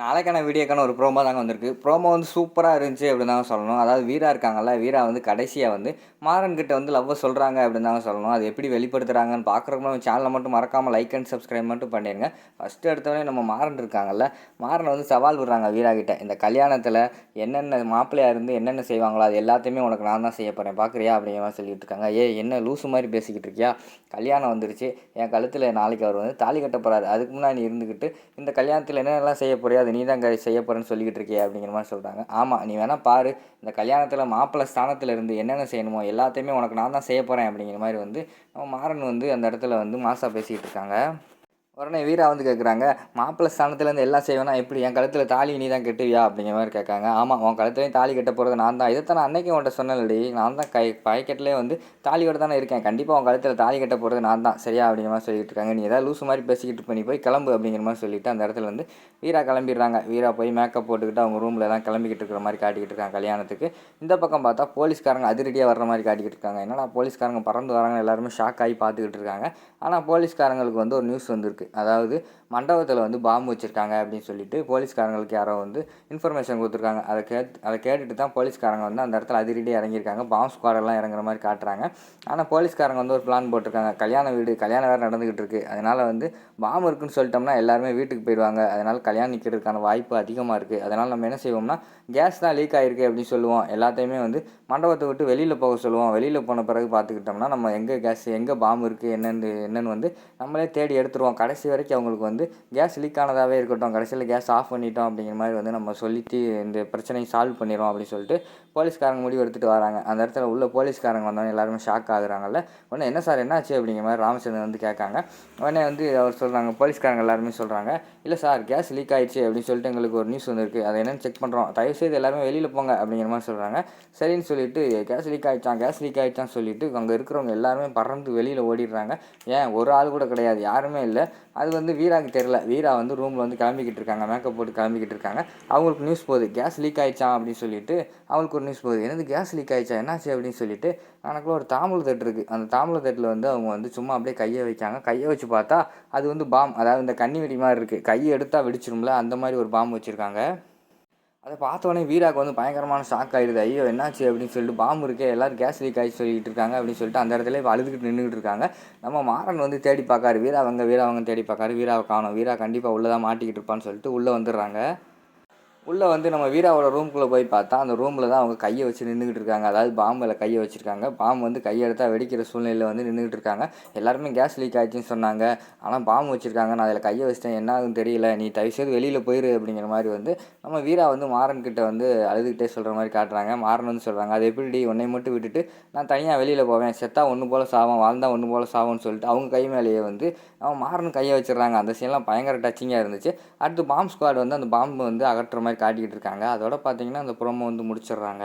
நாளைக்கான வீடியோக்கான ஒரு ப்ரோமோ தாங்க வந்திருக்கு. ப்ரோமோ வந்து சூப்பராக இருந்துச்சு அப்படின்னு தாங்க சொல்லணும். அதாவது வீரா இருக்காங்கல்ல வீரா வந்து கடைசியாக வந்து மாறன் கிட்ட வந்து லவ்வை சொல்கிறாங்க அப்படின்னு தாங்க சொல்லணும். அது எப்படி வெளிப்படுத்துகிறாங்கன்னு பார்க்குறவங்க நம்ம சேனலை மட்டும் மறக்காமல் லைக் அண்ட் சப்ஸ்கிரைப் மட்டும் பண்ணிடுங்க ஃபஸ்ட்டு எடுத்தவொடனே நம்ம மாறன் இருக்காங்கல்ல மாறன் வந்து சவால் விடுறாங்க வீரா கிட்ட. இந்த கல்யாணத்தில் என்னென்ன மாப்பிள்ளையாக இருந்து என்னென்ன செய்வாங்களோ அது எல்லாத்தையுமே உனக்கு நான் தான் செய்ய போகிறேன் பார்க்குறியா அப்படிங்கிற மாதிரி சொல்லிட்டு இருக்காங்க. ஏ என்ன லூசு மாதிரி பேசிக்கிட்டு இருக்கியா? கல்யாணம் வந்துருச்சு. என் கழுத்தில் நாளைக்கு அவர் வந்து தாலி கட்ட போகிறாரு அதுக்கு முன்னாடி நீ இருந்துக்கிட்டு இந்த கல்யாணத்தில் என்னென்னலாம் செய்ய போறியோ அது நீ தான் செய்ய போகிறேன்னு சொல்லிக்கிட்டு இருக்கியே அப்படிங்கிற மாதிரி சொல்கிறாங்க ஆமாம் நீ வேணால் பாரு இந்த கல்யாணத்தில் மாப்பிள்ளை ஸ்தானத்தில் இருந்து என்னென்ன செய்யணுமோ எல்லாத்தையுமே உனக்கு நான் தான் செய்ய போகிறேன் அப்படிங்கிற மாதிரி வந்து நம்ம மாறன் வந்து அந்த இடத்துல வந்து மாசா பேசிக்கிட்டு இருக்காங்க. உடனே வீரா வந்து கேட்குறாங்க மாப்பிள்ளை ஸ்தானத்துலேருந்து எல்லாம் செய்வேனா? எப்படி? என் கழுத்தில் தாலி நீ தான் கெட்டுவியா? அப்படிங்கிற மாதிரி கேட்காங்க. ஆமாம் உன் கழுத்துலேயும் தாலி கட்ட போகிறது நான் தான். இதைத்தான் நான் அன்னைக்கு உன்ட்ட சொன்னேன்டி நான் தான் கை பாக்கெட்லேயே வந்து தாலியோட தானே இருக்கேன். கண்டிப்பாக உன் கழுத்தில் தாலி கட்ட போகிறது நான் தான். சரியா? அப்படிங்கிற மாதிரி சொல்லிட்டு இருக்காங்க. நீ ஏதாவது லூஸ் மாதிரி பேசிக்கிட்டு பண்ணி போய் கிளம்பு. அப்படிங்கிற மாதிரி சொல்லிட்டு அந்த இடத்துல வந்து வீரா கிளம்பிடுறாங்க. வீரா போய் மேக்கப் போட்டுக்கிட்டு அவங்க ரூமில் எல்லாம் கிளம்பிக்கிட்டு இருக்கிற மாதிரி காட்டிக்கிட்டு இருக்காங்க கல்யாணத்துக்கு. இந்த பக்கம் பார்த்தா போலீஸ்காரங்க அதிரடியாக வர்ற மாதிரி காட்டிக்கிட்டு இருக்காங்க. என்னடா போலீஸ்காரங்க பறந்து வராங்க எல்லாருமே ஷாக் ஆகி பார்த்துக்கிட்டு இருக்காங்க. ஆனால் போலீஸ்காரங்களுக்கு வந்து ஒரு நியூஸ் வந்திருக்கு. அதாவது மண்டபத்தில் வந்து பாம்பு வச்சுருக்காங்க அப்படின்னு சொல்லிட்டு போலீஸ்காரங்களுக்கு யாரோ வந்து இன்ஃபர்மேஷன் கொடுத்துருக்காங்க. அதை கேட் அதை கேட்டுட்டு தான் போலீஸ்காரங்க வந்து அந்த இடத்துல அதிரடியாக இறங்கியிருக்காங்க. பாம்பு ஸ்குவாடெல்லாம் இறங்குற மாதிரி காட்டுறாங்க. ஆனால் போலீஸ்காரங்க வந்து ஒரு பிளான் போட்டிருக்காங்க. கல்யாண வீடு கல்யாணம் வேறு நடந்துக்கிட்டு இருக்குது அதனால் வந்து பாம்பு இருக்குன்னு சொல்லிட்டோம்னா எல்லாருமே வீட்டுக்கு போயிடுவாங்க. அதனால் கல்யாணம் நிற்கிறதுக்கான வாய்ப்பு அதிகமாக இருக்குது அதனால் நம்ம என்ன செய்வோம்னா கேஸ் தான் லீக் ஆகிருக்கு அப்படின்னு சொல்லுவோம். எல்லாத்தையுமே வந்து மண்டபத்தை விட்டு வெளியில் போக சொல்லுவோம். வெளியில் போன பிறகு பார்த்துக்கிட்டோம்னா நம்ம எங்கே கேஸ் எங்கே பாம்பு இருக்குது என்னென்னு என்னென்னு வந்து நம்மளே தேடி எடுத்துருவோம். கடைசி கடைசி வரைக்கும் அவங்களுக்கு வந்து கேஸ் லீக் ஆனதாகவே இருக்கட்டும் கடைசியில் கேஸ் ஆஃப் பண்ணிட்டோம் அப்படிங்கிற மாதிரி வந்து நம்ம சொல்லிட்டு இந்த பிரச்சனையை சால்வ் பண்ணிடுவோம் அப்படின்னு சொல்லிட்டு போலீஸ்காரங்க முடிவு எடுத்துகிட்டு வராங்க. அந்த இடத்துல உள்ள போலீஸ்காரங்க வந்தவங்க எல்லாருமே ஷாக் ஆகுறாங்கல்ல. உடனே என்ன சார் என்னாச்சு அப்படிங்கிற மாதிரி ராமச்சந்திரன் வந்து கேட்காங்க. உடனே வந்து அவர் சொல்கிறாங்க போலீஸ்காரங்க எல்லாருமே சொல்கிறாங்க இல்லை சார் கேஸ் லீக் ஆயிடுச்சு அப்படின்னு சொல்லிட்டு எங்களுக்கு ஒரு நியூஸ் வந்திருக்கு. அதை என்னென்னு செக் பண்ணுறோம் தயவுசெய்து எல்லாருமே வெளியில் போங்க அப்படிங்கிற மாதிரி சொல்கிறாங்க சரின்னு சொல்லிட்டு கேஸ் லீக் ஆகிடுச்சான் கேஸ் லீக் ஆகிடுச்சான்னு சொல்லிட்டு அங்கே இருக்கிறவங்க எல்லாருமே பறந்து வெளியில் ஓடிடுறாங்க. ஏன்? ஒரு ஆள் கூட கிடையாது யாருமே இல்லை. அது வந்து வீராக்கு தெரியல. வீரா வந்து ரூமில் வந்து கிளம்பிக்கிட்டு இருக்காங்க. மேக்கப் போட்டு கிளம்பிக்கிட்டு இருக்காங்க. அவங்களுக்கு நியூஸ் போகுது. கேஸ் லீக் ஆயிடுச்சா அப்படின்னு சொல்லிட்டு அவங்களுக்கு ஒரு நியூஸ் போகுது. என்னது கேஸ் லீக் ஆயிடுச்சா? என்னாச்சு அப்படின்னு சொல்லிட்டு எனக்குள்ள ஒரு தாம்பூல தட்டு இருக்குது அந்த தாம்பூல தட்டில் வந்து அவங்க வந்து சும்மா அப்படியே கையை வைக்காங்க. கையை வச்சு பார்த்தா அது வந்து பாம் அதாவது இந்த கன்னி வெடி மாதிரி இருக்குது கையை எடுத்தால் வெடிச்சிரும்ல. அந்த மாதிரி ஒரு பாம்பு வச்சுருக்காங்க. அதை பார்த்த வீராக்கு வந்து பயங்கரமான ஷாக் ஆகிடுது ஐயோ என்னாச்சு அப்படின்னு சொல்லிட்டு பாம்பு இருக்கே எல்லாரும் கேஸ் லீக் ஆகி சொல்லிட்டு இருக்காங்க அப்படின்னு சொல்லிட்டு அந்த இடத்துல இப்ப அழுதுகிட்டு நின்றுட்டு இருக்காங்க. நம்ம மாறன் வந்து தேடி பார்க்காரு. வீரா அவங்க வீரா அவங்க தேடி பார்க்காரு. வீராவை காணும். வீரா கண்டிப்பாக உள்ளே தான் மாட்டிக்கிட்டு இருப்பான்னு சொல்லிட்டு உள்ளே வந்துடுறாங்க. உள்ளே வந்து நம்ம வீராவோட ரூம்குள்ளே போய் பார்த்தா அந்த ரூமில் தான் அவங்க கையை வச்சு நின்றுக்கிட்டு இருக்காங்க. அதாவது பாம்பில் கையை வச்சுருக்காங்க. பாம்பு வந்து கையை எடுத்தால் வெடிக்கிற சூழ்நிலையில் வந்து நின்றுக்கிட்டு இருக்காங்க. எல்லாருமே கேஸ் லீக் ஆயிடுச்சுன்னு சொன்னாங்க. ஆனால் பாம்பு வச்சுருக்காங்க. நான் அதில் கையை வச்சிட்டேன். என்ன ஆகுன்னு தெரியல. நீ தயவுசெய்து வெளியில் போயிரு அப்படிங்கிற மாதிரி வந்து நம்ம வீரா வந்து மாறன்கிட்ட வந்து அழுதுகிட்டே சொல்கிற மாதிரி காட்டுறாங்க. மாறன் வந்து சொல்கிறாங்க அது எப்படி உன்னை மட்டும் விட்டுட்டு நான் தனியாக வெளியில் போவேன். செத்தா ஒன்று போல் சாவோம் வாழ்ந்தால் ஒன்று போல் சாவோன்னு சொல்லிட்டு அவங்க கை மேலேயே வந்து அவன் மாறன் கையை வச்சிடுறாங்க. அந்த சீன்லாம் பயங்கர டச்சிங்காக இருந்துச்சு. அடுத்து பாம்பு ஸ்குவாட் வந்து அந்த பாம்பு வந்து அகற்றுற மாதிரி மாதிரி காட்டிக்கிட்டு இருக்காங்க. அதோட பார்த்தீங்கன்னா அந்த ப்ரோமோ வந்து முடிச்சிடுறாங்க.